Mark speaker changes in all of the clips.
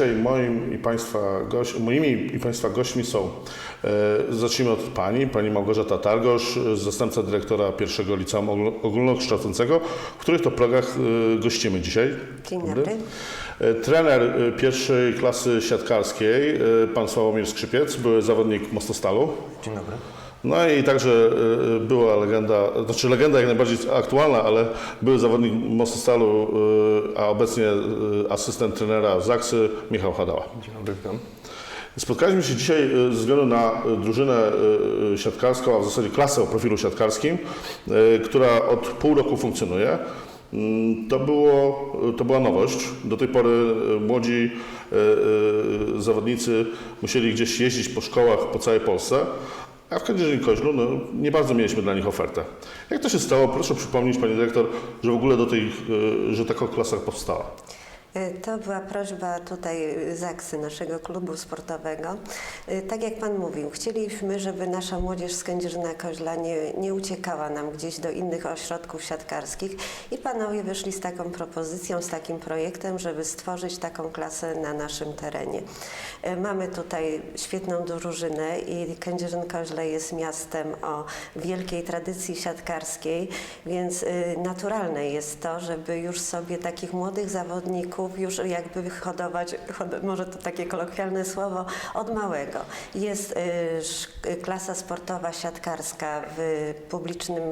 Speaker 1: Dzisiaj moim i państwa gość, moimi i Państwa gośćmi są, e, zacznijmy od Pani, Pani Małgorzata Targosz, zastępca dyrektora pierwszego liceum ogól- ogólnokształcącego, w których to progach e, gościmy dzisiaj.
Speaker 2: Dzień dobry.
Speaker 1: E, Trener pierwszej klasy siatkarskiej, e, Pan Sławomir Skrzypiec, były zawodnik Mostostalu.
Speaker 3: Dzień dobry.
Speaker 1: No i także e, była legenda, znaczy legenda jak najbardziej aktualna, ale był zawodnik Mostostalu, e, a obecnie asystent trenera Zaksy Michał Hadała.
Speaker 3: Dzień dobry, witam.
Speaker 1: Spotkaliśmy się dzisiaj ze względu na drużynę siatkarską, a w zasadzie klasę o profilu siatkarskim, która od pół roku funkcjonuje. Mm, To, było, to była nowość. Do tej pory młodzi zawodnicy musieli gdzieś jeździć po szkołach po całej Polsce, a w Kędzierzynie Koźlu no, nie bardzo mieliśmy dla nich ofertę. Jak to się stało? Proszę przypomnieć Pani Dyrektor, że w ogóle do tej, że taka klasa powstała.
Speaker 2: Y, To była prośba tutaj y, Zaksy, naszego klubu sportowego. Y, Tak jak Pan mówił, chcieliśmy, żeby nasza młodzież z Kędzierzyna Koźla nie, nie uciekała nam gdzieś do innych ośrodków siatkarskich i panowie wyszli z taką propozycją, z takim projektem, żeby stworzyć taką klasę na naszym terenie. Mamy tutaj świetną drużynę i Kędzierzyn Koźle jest miastem o wielkiej tradycji siatkarskiej, więc naturalne jest to, żeby już sobie takich młodych zawodników już jakby hodować, hod- może to takie kolokwialne słowo, od małego. Jest y, klasa sportowa siatkarska w publicznym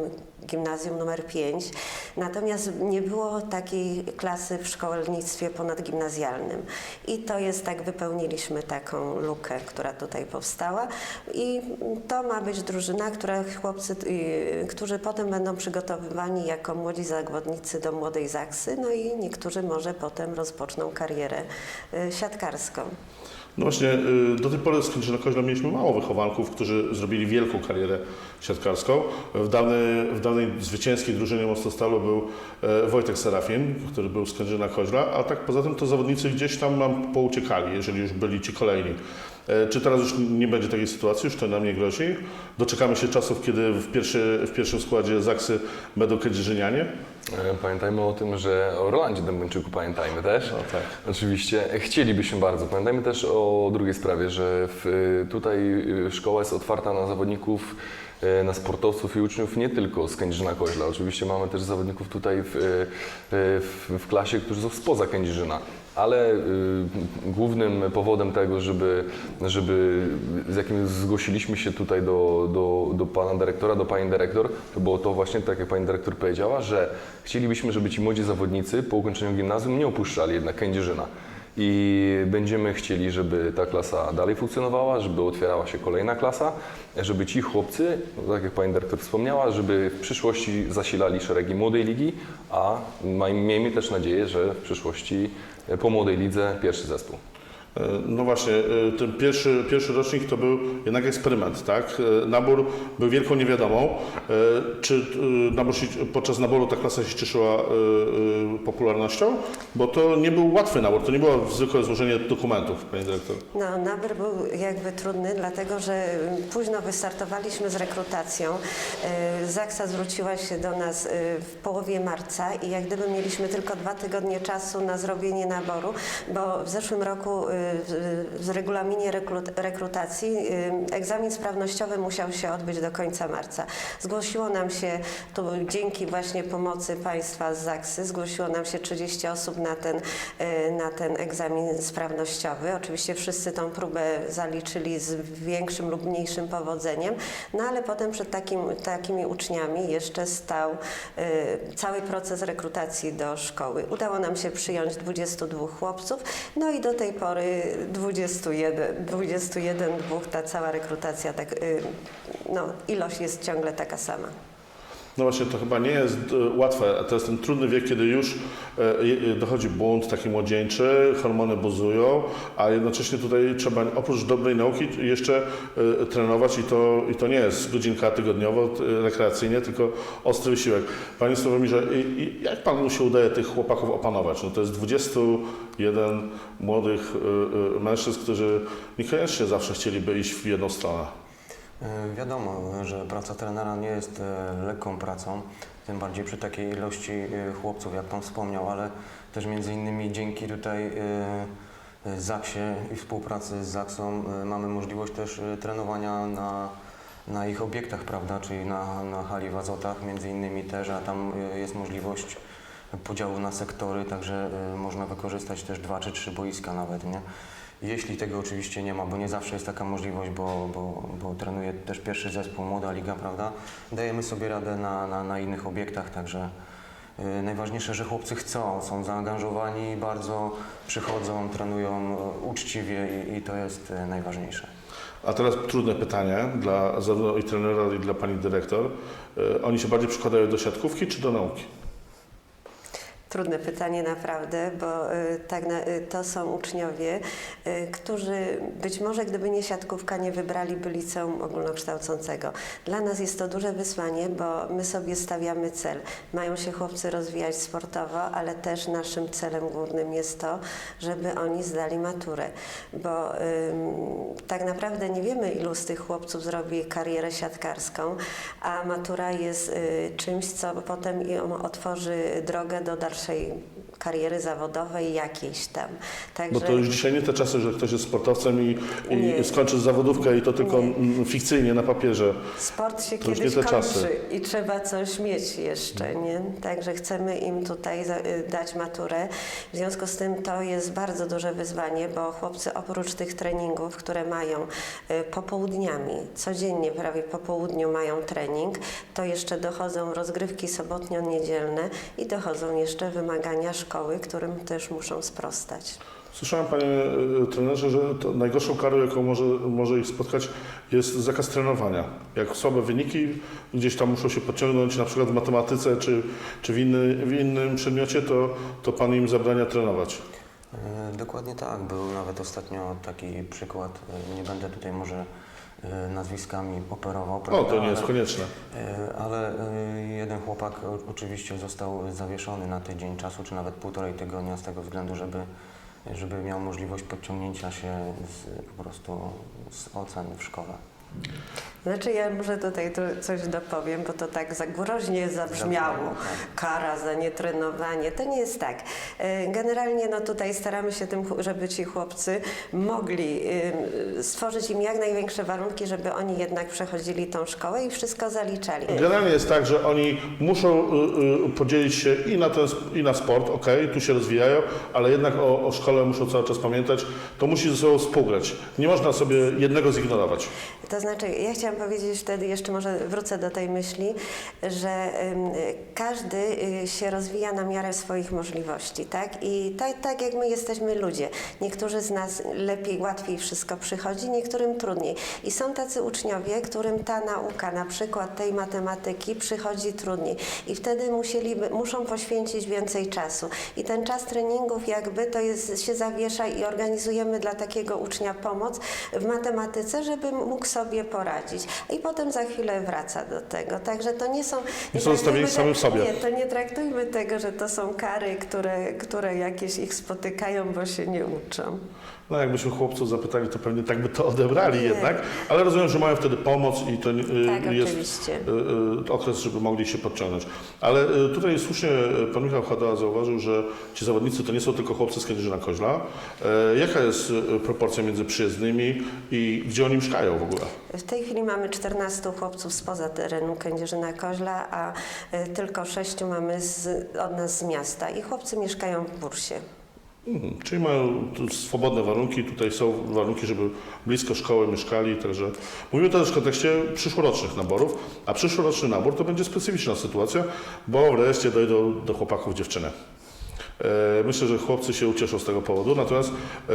Speaker 2: gimnazjum numer 5, natomiast nie było takiej klasy w szkolnictwie ponadgimnazjalnym. I to jest tak, wypełniliśmy taką lukę, która tutaj powstała i to ma być drużyna, która chłopcy, y, którzy potem będą przygotowywani jako młodzi zawodnicy do młodej Zaksy, no i niektórzy może potem rozpoczną karierę y, siatkarską.
Speaker 1: No właśnie, y, do tej pory z Kędzierzyna Koźla mieliśmy mało wychowanków, którzy zrobili wielką karierę siatkarską. W dawnej, w dawnej zwycięskiej drużynie Mostostalu był e, Wojtek Serafin, który był z Kędzierzyna Koźla, a tak poza tym to zawodnicy gdzieś tam nam pouciekali, jeżeli już byli ci kolejni. E, Czy teraz już nie będzie takiej sytuacji, już to nam nie grozi? Doczekamy się czasów, kiedy w, pierwszy, w pierwszym składzie Zaksy będą kędzierzynianie?
Speaker 3: E, Pamiętajmy o tym, że o Rolandzie Dębczyku pamiętajmy też.
Speaker 1: No tak.
Speaker 3: Oczywiście chcielibyśmy bardzo. Pamiętajmy też o drugiej sprawie, że w, e, tutaj szkoła jest otwarta na zawodników, na sportowców i uczniów nie tylko z Kędzierzyna Koźla. Oczywiście mamy też zawodników tutaj w, w, w klasie, którzy są spoza Kędzierzyna. Ale y, głównym powodem tego, żeby, żeby z jakim zgłosiliśmy się tutaj do, do, do pana dyrektora, do pani dyrektor, to było to właśnie, tak jak pani dyrektor powiedziała, że chcielibyśmy, żeby ci młodzi zawodnicy po ukończeniu gimnazjum nie opuszczali jednak Kędzierzyna. I będziemy chcieli, żeby ta klasa dalej funkcjonowała, żeby otwierała się kolejna klasa, żeby ci chłopcy, no tak jak pani dyrektor wspomniała, żeby w przyszłości zasilali szeregi młodej ligi, a miejmy też nadzieję, że w przyszłości po młodej lidze pierwszy zespół.
Speaker 1: E, No właśnie, e, ten pierwszy, pierwszy rocznik to był jednak eksperyment, tak? E, Nabór był wielką niewiadomą. Czy nabór się, podczas naboru ta klasa się cieszyła popularnością? Bo to nie był łatwy nabór, to nie było zwykłe złożenie dokumentów, Pani Dyrektor.
Speaker 2: No, nabór był jakby trudny, dlatego że późno wystartowaliśmy z rekrutacją. Zaksa zwróciła się do nas w połowie marca i jak gdyby mieliśmy tylko dwa tygodnie czasu na zrobienie naboru, bo w zeszłym roku w regulaminie rekrutacji e, egzamin sprawnościowy musiał się odbyć do końca marca. Zgłosiło nam się, tu dzięki właśnie pomocy Państwa z Zaksy, zgłosiło nam się 30 osób na ten, e, na ten egzamin sprawnościowy. Oczywiście wszyscy tą próbę zaliczyli z większym lub mniejszym powodzeniem, no ale potem przed takim, takimi uczniami jeszcze stał e, cały proces rekrutacji do szkoły. Udało nam się przyjąć 22 chłopców, no i do tej pory 21, 21 dwóch, ta cała rekrutacja, tak, e, no, ilość jest ciągle taka sama.
Speaker 1: No właśnie, to chyba nie jest e, łatwe. To jest ten trudny wiek, kiedy już e, e, dochodzi bunt taki młodzieńczy, hormony buzują, a jednocześnie tutaj trzeba oprócz dobrej nauki jeszcze trenować i to, i to nie jest godzinka tygodniowo rekreacyjnie, tylko ostry wysiłek. Panie Sławomirze, jak Panu się udaje tych chłopaków opanować? No to jest 21 młodych mężczyzn, którzy niekoniecznie zawsze chcieliby iść w jedną stronę.
Speaker 4: E, Wiadomo, że praca trenera nie jest e, lekką pracą, tym bardziej przy takiej ilości e, chłopców, jak Pan wspomniał, ale też między innymi dzięki tutaj Zaksie i współpracy z Zaksą mamy możliwość też trenowania na, na ich obiektach, prawda, czyli na, na hali w Azotach między innymi też, a tam jest możliwość podziału na sektory, także można wykorzystać też dwa czy trzy boiska nawet, nie? Jeśli tego oczywiście nie ma, bo nie zawsze jest taka możliwość, bo, bo, bo trenuje też pierwszy zespół, młoda liga, prawda? Dajemy sobie radę na, na, na innych obiektach, także y, najważniejsze, że chłopcy chcą, są zaangażowani bardzo, przychodzą, trenują y, uczciwie i, i to jest y, najważniejsze.
Speaker 1: A teraz trudne pytanie dla zarówno i trenera, i dla pani dyrektor. Oni się bardziej przykładają do siatkówki czy do nauki?
Speaker 2: Trudne pytanie naprawdę, bo y, tak na, y, to są uczniowie, y, którzy być może gdyby nie siatkówka, nie wybraliby liceum ogólnokształcącego. Dla nas jest to duże wyzwanie, bo my sobie stawiamy cel. Mają się chłopcy rozwijać sportowo, ale też naszym celem głównym jest to, żeby oni zdali maturę, bo ym, tak naprawdę nie wiemy, ilu z tych chłopców zrobi karierę siatkarską, a matura jest y, czymś, co potem im otworzy drogę do starszej kariery zawodowej jakiejś tam. Także
Speaker 1: Bo to już dzisiaj nie te czasy, że ktoś jest sportowcem i,
Speaker 2: Nie.
Speaker 1: i skończy zawodówkę i to tylko
Speaker 2: Nie.
Speaker 1: fikcyjnie na papierze.
Speaker 2: sport się
Speaker 1: To
Speaker 2: kiedyś kończy
Speaker 1: czasy.
Speaker 2: i trzeba coś mieć jeszcze, nie? Także chcemy im tutaj y, dać maturę. W związku z tym to jest bardzo duże wyzwanie, bo chłopcy oprócz tych treningów, które mają y, popołudniami, codziennie prawie po południu mają trening, to jeszcze dochodzą rozgrywki sobotnio-niedzielne i dochodzą jeszcze wymagania szkoły, którym też muszą sprostać.
Speaker 1: Słyszałem, panie y, trenerze, że to najgorszą karą, jaką może, może ich spotkać, jest zakaz trenowania. Jak słabe wyniki gdzieś tam muszą się podciągnąć, na przykład w matematyce czy, czy w, inny, w innym przedmiocie, to, to pan im zabrania trenować.
Speaker 4: E, Dokładnie tak. Był nawet ostatnio taki przykład. e, Nie będę tutaj może e, nazwiskami operował.
Speaker 1: O,
Speaker 4: prawda,
Speaker 1: to nie jest
Speaker 4: ale-
Speaker 1: konieczne.
Speaker 4: e, Ale e, jeden chłopak o- oczywiście został zawieszony na tydzień czasu, czy nawet półtorej tygodnia z tego względu, żeby, żeby miał możliwość podciągnięcia się z, po prostu z ocen w szkole.
Speaker 2: Znaczy ja może tutaj tu coś dopowiem, bo to tak za groźnie zabrzmiało.
Speaker 4: Tak.
Speaker 2: Kara za nietrenowanie. To nie jest tak. E, Generalnie no tutaj staramy się tym, żeby ci chłopcy mogli y, stworzyć im jak największe warunki, żeby oni jednak przechodzili tą szkołę i wszystko zaliczali.
Speaker 1: Generalnie jest tak, że oni muszą y, y, podzielić się i na, ten, i na sport, ok, tu się rozwijają, ale jednak o, o szkole muszą cały czas pamiętać, to musi ze sobą współgrać. Nie można sobie jednego zignorować.
Speaker 2: To znaczy, ja chciałam powiedzieć wtedy, jeszcze może wrócę do tej myśli, że każdy y, się rozwija na miarę swoich możliwości, tak? I tak, tak jak my jesteśmy ludzie. Niektórzy z nas lepiej, łatwiej wszystko przychodzi, niektórym trudniej. I są tacy uczniowie, którym ta nauka, na przykład tej matematyki, przychodzi trudniej. I wtedy musieliby, muszą poświęcić więcej czasu. I ten czas treningów jakby to jest, się zawiesza i organizujemy dla takiego ucznia pomoc w matematyce, żeby mógł sobie poradzić. I potem za chwilę wraca do tego. Także to nie są...
Speaker 1: Nie są zostawieni samym sobie.
Speaker 2: Nie, to nie traktujmy tego, że to są kary, które, które jakieś ich spotykają, bo się nie uczą.
Speaker 1: No jakbyśmy chłopców zapytali, to pewnie tak by to odebrali jednak, ale rozumiem, że mają wtedy pomoc i to y,
Speaker 2: Tak,
Speaker 1: jest
Speaker 2: oczywiście.
Speaker 1: y, y, okres, żeby mogli się podciągnąć. Ale tutaj słusznie pan Michał Chada zauważył, że ci zawodnicy to nie są tylko chłopcy z Kędzierzyna Koźla. Y, Jaka jest proporcja między przyjezdnymi i gdzie oni mieszkają w ogóle?
Speaker 2: W tej chwili mamy 14 chłopców spoza terenu Kędzierzyna Koźla, a tylko 6 mamy z, od nas z miasta i chłopcy mieszkają w Bursie.
Speaker 1: Mhm, Czyli mają swobodne warunki, tutaj są warunki, żeby blisko szkoły mieszkali, także mówimy też w kontekście przyszłorocznych naborów, a przyszłoroczny nabór to będzie specyficzna sytuacja, bo wreszcie dojdą do chłopaków dziewczyny. E, Myślę, że chłopcy się ucieszą z tego powodu, natomiast e,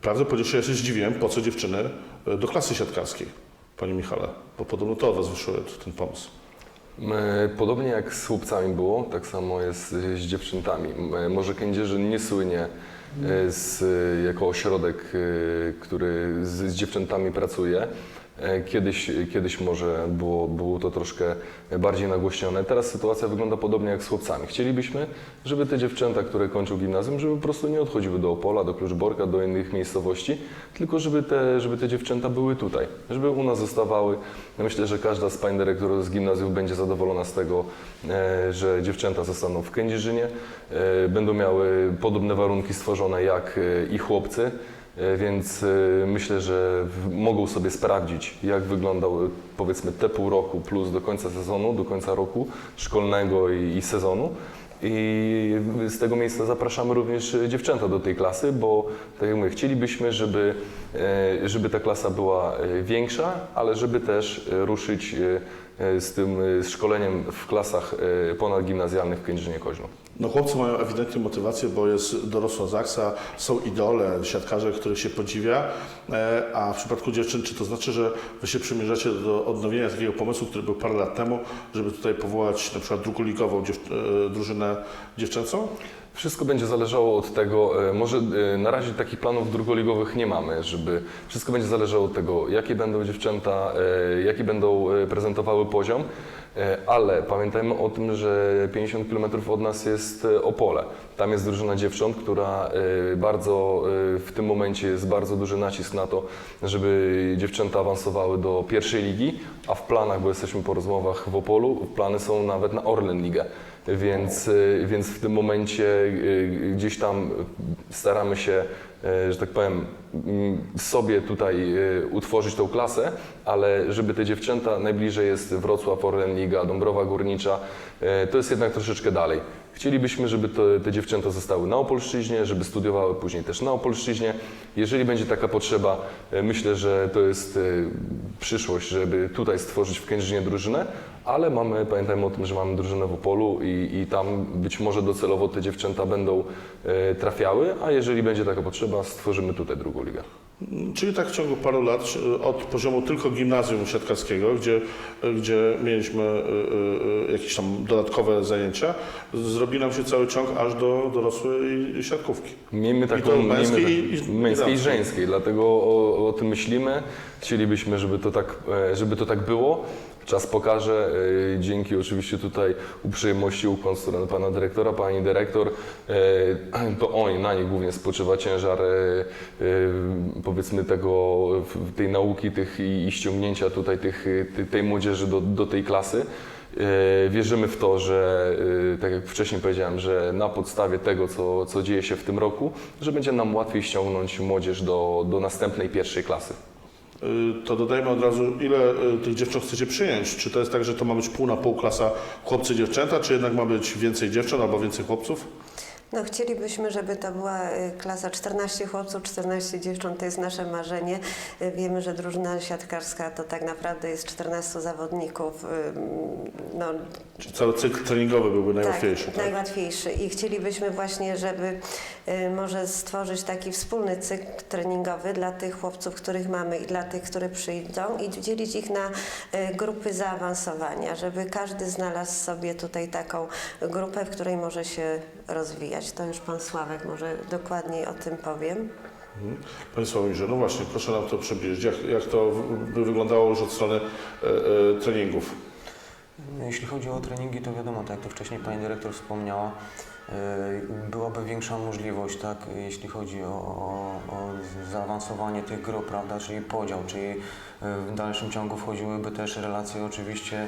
Speaker 1: prawdę powiedziawszy, ja się zdziwiłem, po co dziewczyny e, do klasy siatkarskiej, Panie Michale, bo podobno to od Was wyszło ten pomysł.
Speaker 3: E, Podobnie jak z chłopcami było, tak samo jest z dziewczętami. E, Może Kędzierzyn nie słynie e, z, jako ośrodek, który z, z dziewczętami pracuje. E, Kiedyś, kiedyś może było, było to troszkę bardziej nagłośnione. Teraz sytuacja wygląda podobnie jak z chłopcami. Chcielibyśmy, żeby te dziewczęta, które kończą gimnazjum, żeby po prostu nie odchodziły do Opola, do Kluczborka, do innych miejscowości, tylko żeby te, żeby te dziewczęta były tutaj, żeby u nas zostawały. Ja Myślę, że każda z pań dyrektorów z gimnazjum będzie zadowolona z tego, e, że dziewczęta zostaną w Kędzierzynie, e, będą miały podobne warunki stworzone jak i chłopcy. E, Więc e, myślę, że mogą sobie sprawdzić, jak wyglądał e, powiedzmy te pół roku plus do końca sezonu, do końca roku szkolnego i, i sezonu. I z tego miejsca zapraszamy również dziewczęta do tej klasy, bo tak jak mówię, chcielibyśmy, żeby, żeby ta klasa była większa, ale żeby też ruszyć z tym szkoleniem w klasach ponadgimnazjalnych w Kędzierzynie Koźlu.
Speaker 1: No chłopcy mają ewidentnie motywację, bo jest dorosła Zaksa, są idole, siatkarze, których się podziwia, e, a w przypadku dziewczyn, czy to znaczy, że Wy się przymierzacie do odnowienia takiego pomysłu, który był parę lat temu, żeby tutaj powołać na przykład drugoligową dziew, e, drużynę dziewczęcą?
Speaker 3: Wszystko będzie zależało od tego, e, może na razie takich planów drugoligowych nie mamy, żeby wszystko będzie zależało od tego, jakie będą dziewczęta, jaki będą prezentowały poziom, ale pamiętajmy o tym, że 50 km od nas jest e, Opole. Tam jest drużyna dziewcząt, która e, bardzo e, w tym momencie jest bardzo duży nacisk na to, żeby dziewczęta awansowały do pierwszej ligi, a w planach, bo jesteśmy po rozmowach w Opolu, plany są nawet na Orlen Ligę. Więc, y, więc w tym momencie y, gdzieś tam staramy się, y, że tak powiem, mm, sobie tutaj utworzyć tą klasę, ale żeby te dziewczęta, najbliżej jest Wrocław, Orlen Liga, Dąbrowa Górnicza, to jest jednak troszeczkę dalej. Chcielibyśmy, żeby te, dziewczęta zostały na Opolszczyźnie, żeby studiowały później też na Opolszczyźnie. Jeżeli będzie taka potrzeba, myślę, że to jest przyszłość, żeby tutaj stworzyć w Kędzierzynie drużynę, ale mamy, pamiętajmy o tym, że mamy drużynę w Opolu i, i tam być może docelowo te dziewczęta będą e, trafiały, a jeżeli będzie taka potrzeba, stworzymy tutaj drugą ligę.
Speaker 1: Czyli tak w ciągu paru lat, od poziomu tylko gimnazjum siatkarskiego, gdzie, gdzie mieliśmy e, e, jakieś tam dodatkowe zajęcia, zrobi nam się cały ciąg aż do dorosłej siatkówki.
Speaker 3: Miejmy taką
Speaker 1: to męskiej
Speaker 3: miejmy
Speaker 1: i-
Speaker 3: tak,
Speaker 1: i
Speaker 3: męskiej i żeńskiej, dlatego o, o tym myślimy. Chcielibyśmy, żeby to tak, e, żeby to tak było. Czas pokaże, e, dzięki oczywiście tutaj uprzejmości ukłon w stronę pana dyrektora, pani dyrektor, e, to oni, na nich głównie spoczywa ciężar e, powiedzmy tego, tej nauki tych i, ściągnięcia tutaj tych, tej- młodzieży do, do tej klasy. Wierzymy w to, że tak jak wcześniej powiedziałem, że na podstawie tego, co, co dzieje się w tym roku, że będzie nam łatwiej ściągnąć młodzież do, do następnej pierwszej klasy.
Speaker 1: Y, To dodajmy od razu, ile y, tych dziewcząt chcecie przyjąć? Czy to jest tak, że to ma być pół na pół klasa chłopcy-dziewczęta, czy jednak ma być więcej dziewcząt albo więcej chłopców?
Speaker 2: No chcielibyśmy, żeby to była y, klasa 14 chłopców, 14 dziewcząt, to jest nasze marzenie. Y, Wiemy, że drużyna siatkarska to tak naprawdę jest 14 zawodników. y, No,
Speaker 1: Czy cały cykl treningowy byłby najłatwiejszy?
Speaker 2: Tak,
Speaker 1: Tak,
Speaker 2: najłatwiejszy. I chcielibyśmy właśnie, żeby może stworzyć taki wspólny cykl treningowy dla tych chłopców, których mamy i dla tych, które przyjdą i dzielić ich na grupy zaawansowania, żeby każdy znalazł sobie tutaj taką grupę, w której może się rozwijać. To już Pan Sławek może dokładniej o tym powiem.
Speaker 1: Panie Sławomirze, no właśnie, proszę nam to przybliżyć. Jak, jak to by wyglądało już od strony e, e, treningów?
Speaker 4: Jeśli chodzi o treningi, to wiadomo, tak jak to wcześniej pani dyrektor wspomniała, y, byłaby większa możliwość, tak, jeśli chodzi o, o, o zaawansowanie tych grup, prawda, czyli podział, czyli y, w dalszym ciągu wchodziłyby też relacje oczywiście,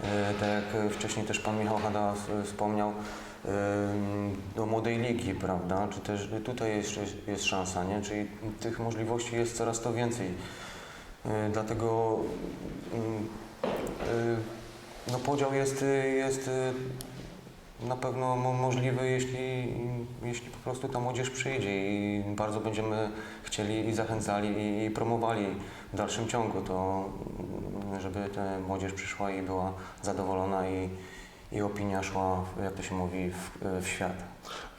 Speaker 4: y, tak jak wcześniej też pan Michał Hada wspomniał, do młodej ligi, prawda, czy też tutaj jeszcze jest szansa, nie, czyli tych możliwości jest coraz to więcej. Y, Dlatego mm, y, no podział jest, y, jest na pewno mo- możliwy, jeśli, jeśli po prostu ta młodzież przyjdzie i bardzo będziemy chcieli i zachęcali i, i promowali w dalszym ciągu to, mm, żeby ta młodzież przyszła i była zadowolona i, i opinia szła, jak to się mówi, w, w świat.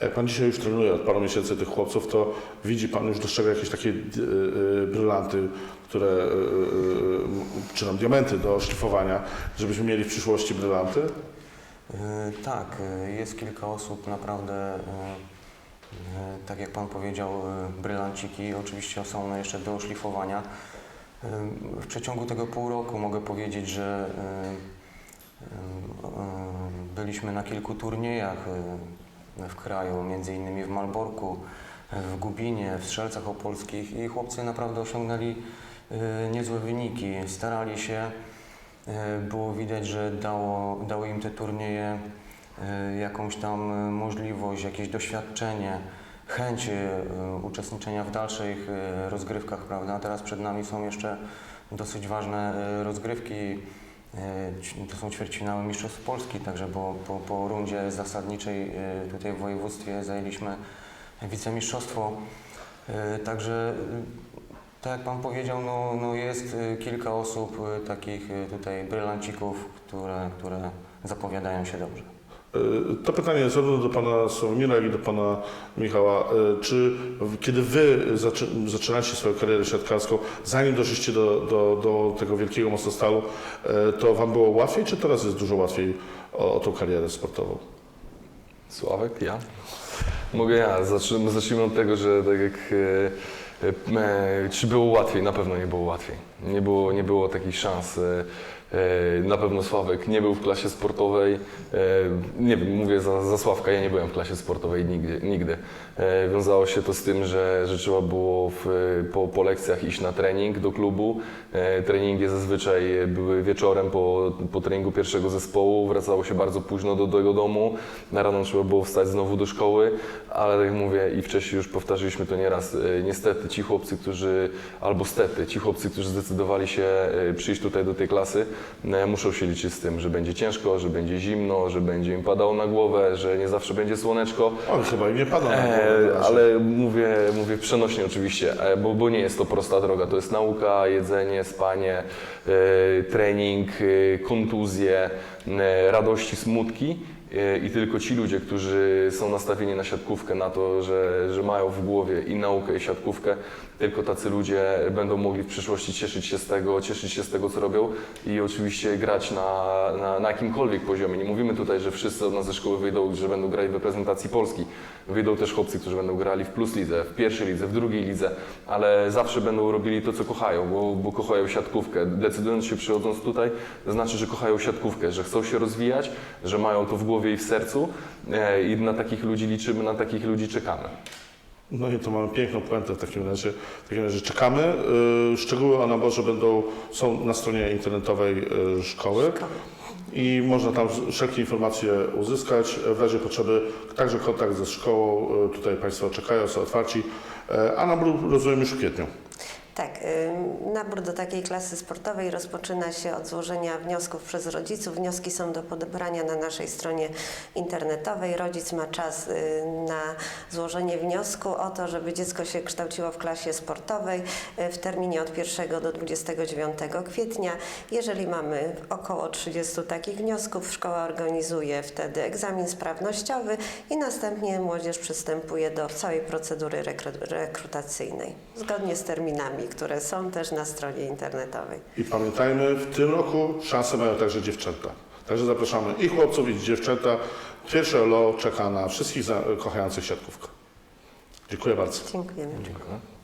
Speaker 1: Jak Pan dzisiaj już trenuje od paru miesięcy tych chłopców, to widzi Pan już dostrzega jakieś takie e, e, brylanty, które, e, e, czy diamenty do szlifowania, żebyśmy mieli w przyszłości brylanty?
Speaker 4: Tak, jest kilka osób naprawdę, tak jak Pan powiedział, brylanciki. Oczywiście są one jeszcze do szlifowania. W przeciągu tego pół roku mogę powiedzieć, że byliśmy na kilku turniejach w kraju, między innymi w Malborku, w Gubinie, w Strzelcach Opolskich i chłopcy naprawdę osiągnęli y, niezłe wyniki. Starali się, y, było widać, że dało, dały im te turnieje y, jakąś tam możliwość, jakieś doświadczenie, chęć uczestniczenia w dalszych rozgrywkach, prawda? Teraz przed nami są jeszcze dosyć ważne rozgrywki. Ć- To są ćwierćfinały Mistrzostw Polski, także po, po, po rundzie zasadniczej y, tutaj w województwie zajęliśmy wicemistrzostwo. Y, Także tak jak Pan powiedział, no, no jest kilka osób takich tutaj brylancików, które, które zapowiadają się dobrze.
Speaker 1: E, To pytanie jest zarówno do pana Sławomira, jak i do pana Michała. E, Czy kiedy wy zaczy, zaczynacie swoją karierę siatkarską, zanim doszliście do, do, do tego wielkiego mostostalu, e, to wam było łatwiej, czy teraz jest dużo łatwiej o, o tą karierę sportową?
Speaker 3: Sławek, ja? Mogę ja. Zacznijmy, zacznijmy od tego, że tak jak e, czy było łatwiej? Na pewno nie było łatwiej. Nie było, nie było takich szans. E, na pewno Sławek nie był w klasie sportowej. E, nie wiem, mówię za, za Sławka, ja nie byłem w klasie sportowej nigdy. nigdy. E, wiązało się to z tym, że, że trzeba było w, po, po lekcjach iść na trening do klubu. E, treningi zazwyczaj były wieczorem po, po treningu pierwszego zespołu. Wracało się bardzo późno do tego domu. Na rano trzeba było wstać znowu do szkoły, ale tak jak mówię i wcześniej już powtarzaliśmy to nieraz, e, niestety ci chłopcy, którzy, albo stety, ci chłopcy, którzy zdecydowali się przyjść tutaj do tej klasy, muszą się liczyć z tym, że będzie ciężko, że będzie zimno, że będzie im padało na głowę, że nie zawsze będzie słoneczko.
Speaker 1: O, chyba im nie pada na głowę.
Speaker 3: Ale mówię, mówię przenośnie oczywiście, e, bo, bo nie jest to prosta droga. To jest nauka, jedzenie, spanie, e, trening, e, kontuzje, radości, smutki. E, I tylko ci ludzie, którzy są nastawieni na siatkówkę, na to, że, że mają w głowie i naukę, i siatkówkę, tylko tacy ludzie będą mogli w przyszłości cieszyć się z tego, cieszyć się z tego, co robią i oczywiście grać na, na, na jakimkolwiek poziomie. Nie mówimy tutaj, że wszyscy od nas ze szkoły wyjdą, że będą grali w reprezentacji Polski. Wyjdą też chłopcy, którzy będą grali w plus lidze, w pierwszej lidze, w drugiej lidze, ale zawsze będą robili to, co kochają, bo, bo kochają siatkówkę. Decydując się przychodząc tutaj, znaczy, że kochają siatkówkę, że chcą się rozwijać, że mają to w głowie i w sercu e, i na takich ludzi liczymy, na takich ludzi czekamy.
Speaker 1: No i to mamy piękną puentę w takim razie. W takim razie czekamy. Y, Szczegóły o naborze będą, są na stronie internetowej y, szkoły. I można tam wszelkie informacje uzyskać. W razie potrzeby także kontakt ze szkołą. Tutaj Państwo czekają, są otwarci. E, A nabór rozumiem już w kwietniu.
Speaker 2: Tak, ym, nabór do takiej klasy sportowej rozpoczyna się od złożenia wniosków przez rodziców. Wnioski są do podebrania na naszej stronie internetowej. Rodzic ma czas y, na złożenie wniosku o to, żeby dziecko się kształciło w klasie sportowej y, w terminie od 1 do 29 kwietnia. Jeżeli mamy około 30 takich wniosków, szkoła organizuje wtedy egzamin sprawnościowy i następnie młodzież przystępuje do całej procedury rekru- rekrutacyjnej zgodnie z terminami, które są też na stronie internetowej.
Speaker 1: I pamiętajmy, w tym roku szansę mają także dziewczęta. Także zapraszamy i chłopców, i dziewczęta. Pierwsze LO czeka na wszystkich kochających siatkówkę. Dziękuję bardzo.
Speaker 2: Dziękujemy.
Speaker 3: Dziękuję.